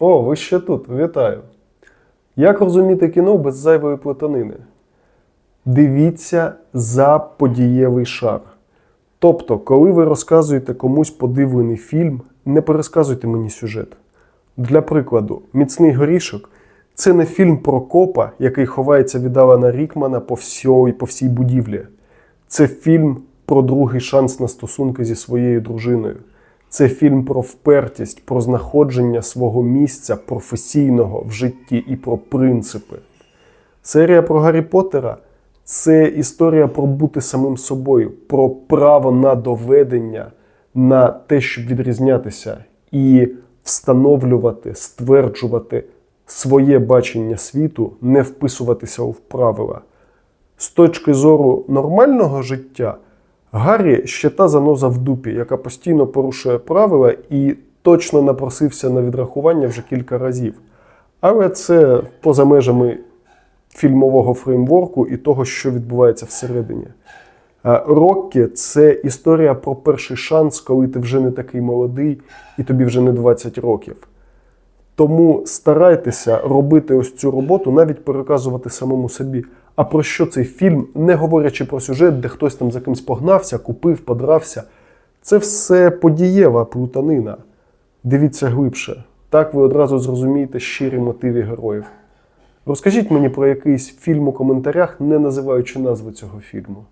О, ви ще тут, вітаю. Як розуміти кіно без зайвої плутанини? Дивіться за подієвий шар. Тобто, коли ви розказуєте комусь подивлений фільм, не пересказуйте мені сюжет. Для прикладу, Міцний горішок це не фільм про копа, який ховається від Алана Рікмана по всій, по всій будівлі. Це фільм про другий шанс на стосунки зі своєю дружиною. Це фільм про впертість, про знаходження свого місця професійного в житті і про принципи. Серія про Гаррі Поттера це історія про бути самим собою, про право на доведення, на те, щоб відрізнятися і встановлювати, стверджувати своє бачення світу, не вписуватися у правила. З точки зору нормального життя, Гаррі ще та заноза в дупі, яка постійно порушує правила і точно напросився на відрахування вже кілька разів. Але це поза межами фільмового фреймворку і того, що відбувається всередині. Роккі це історія про перший шанс, коли ти вже не такий молодий і тобі вже не 20 років. Тому старайтеся робити ось цю роботу, навіть переказувати самому собі. А про що цей фільм, не говорячи про сюжет, де хтось там за кимсь погнався, купив, подрався. Це все подієва плутанина. Дивіться глибше. Так ви одразу зрозумієте щирі мотиви героїв. Розкажіть мені про якийсь фільм у коментарях, не називаючи назви цього фільму.